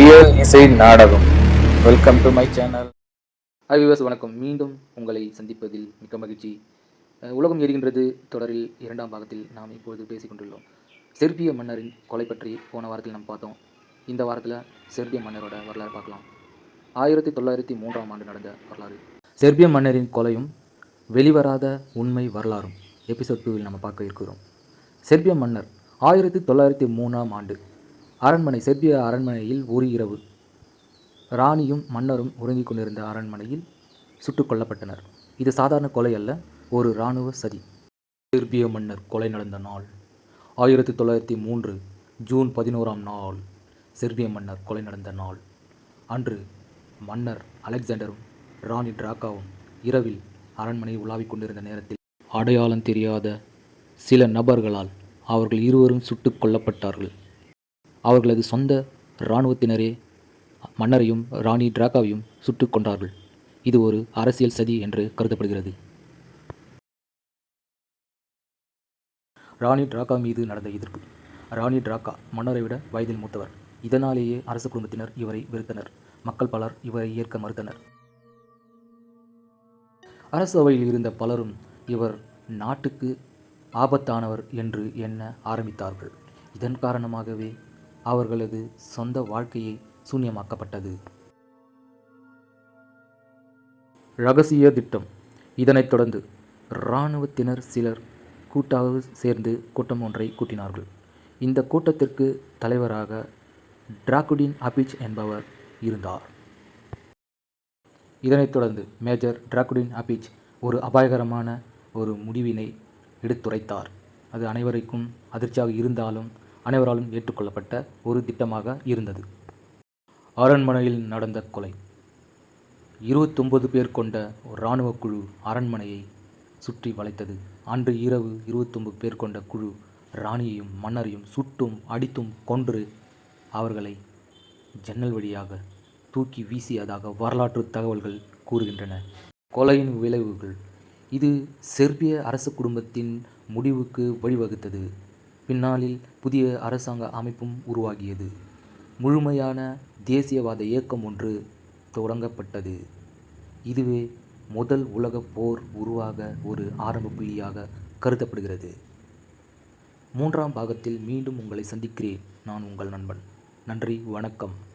இயல் இசை நாடகம். Welcome to my channel hi வணக்கம். மீண்டும் உங்களை சந்திப்பதில் மிக்க மகிழ்ச்சி. உலகம் எரிகின்றது தொடரில் இரண்டாம் பாகத்தில் நாம் இப்பொழுது பேசிக் கொண்டுள்ளோம் செர்பிய மன்னரின் கொலை பற்றி போன வாரத்தில் நாம் பார்த்தோம். இந்த வாரத்தில் செர்பிய மன்னரோட வரலாறு பார்க்கலாம். ஆயிரத்தி தொள்ளாயிரத்தி மூன்றாம் ஆண்டு நடந்த வரலாறு. செர்பிய மன்னரின் கொலையும் வெளிவராத உண்மை வரலாறும் எபிசோட் டூவில் நம்ம பார்க்க இருக்கிறோம். செர்பிய மன்னர் ஆயிரத்தி தொள்ளாயிரத்தி மூணாம் ஆண்டு அரண்மனை செர்பிய அரண்மனையில் ஒரு இரவு. ராணியும் மன்னரும் உறங்கிக் கொண்டிருந்த அரண்மனையில் சுட்டுக் கொல்லப்பட்டனர். இது சாதாரண கொலை அல்ல ஒரு இராணுவ சதி. செர்பிய மன்னர் கொலை நடந்த நாள். ஆயிரத்தி தொள்ளாயிரத்தி மூன்று ஜூன் பதினோராம் நாள். செர்பிய மன்னர் கொலை நடந்த நாள். அன்று மன்னர் அலெக்சாண்டரும் ராணி டிராக்காவும் இரவில் அரண்மனை உலாவிக் கொண்டிருந்த நேரத்தில் அடையாளம் தெரியாத சில நபர்களால் அவர்கள் இருவரும் சுட்டுக் கொல்லப்பட்டார்கள். அவர்களது சொந்த இராணுவத்தினரே மன்னரையும் ராணி டிராகாவையும் சுட்டுக் கொண்டார்கள் இது ஒரு அரசியல் சதி என்று கருதப்படுகிறது. ராணி டிராகா மீது நடந்த எதிர்ப்பு. ராணி டிராக்கா மன்னரை விட வயதில் மூத்தவர். இதனாலேயே அரச குடும்பத்தினர் இவரை வெறுத்தனர். மக்கள் பலர் இவரை ஏற்க மறுத்தனர். அரசு அவையில் இருந்த பலரும் இவர் நாட்டுக்கு ஆபத்தானவர் என்று எண்ண ஆரம்பித்தார்கள். இதன் காரணமாகவே அவர்களது சொந்த வாழ்க்கையை சூன்யமாக்கப்பட்டது. ரகசிய திட்டம். இதனைத் தொடர்ந்து இராணுவத்தினர் சிலர் கூட்டாக சேர்ந்து கூட்டம் ஒன்றை கூட்டினார்கள். இந்த கூட்டத்திற்கு தலைவராக டிராகுடின் அபிச் என்பவர் இருந்தார். இதனைத் தொடர்ந்து மேஜர் டிராகுடின் அபிச் ஒரு அபாயகரமான ஒரு முடிவினை எடுத்துரைத்தார். அது அனைவருக்கும் அதிர்ச்சியாக இருந்தாலும் அனைவராலும் ஏற்றுக்கொள்ளப்பட்ட ஒரு திட்டமாக இருந்தது. அரண்மனையில் நடந்த கொலை. இருபத்தொன்பது பேர் கொண்ட ஒரு இராணுவ குழு அரண்மனையை சுற்றி வளைத்தது. அன்று இரவு இருபத்தொன்பது பேர் கொண்ட குழு ராணியையும் மன்னரையும் சுட்டும் அடித்தும் கொன்று அவர்களை ஜன்னல் வழியாக தூக்கி வீசியதாக வரலாற்று தகவல்கள் கூறுகின்றன. கொலையின் விளைவுகள். இது செர்பிய அரச குடும்பத்தின் முடிவுக்கு வழிவகுத்தது. பின்னாளில் புதிய அரசாங்க அமைப்பும் உருவாகியது. முழுமையான தேசியவாத இயக்கம் ஒன்று தொடங்கப்பட்டது. இதுவே முதல் உலகப் போர் உருவாக ஒரு ஆரம்ப புள்ளியாக கருதப்படுகிறது. மூன்றாம் பாகத்தில் மீண்டும் உங்களை சந்திக்கிறேன். நான் உங்கள் நண்பன். நன்றி வணக்கம்.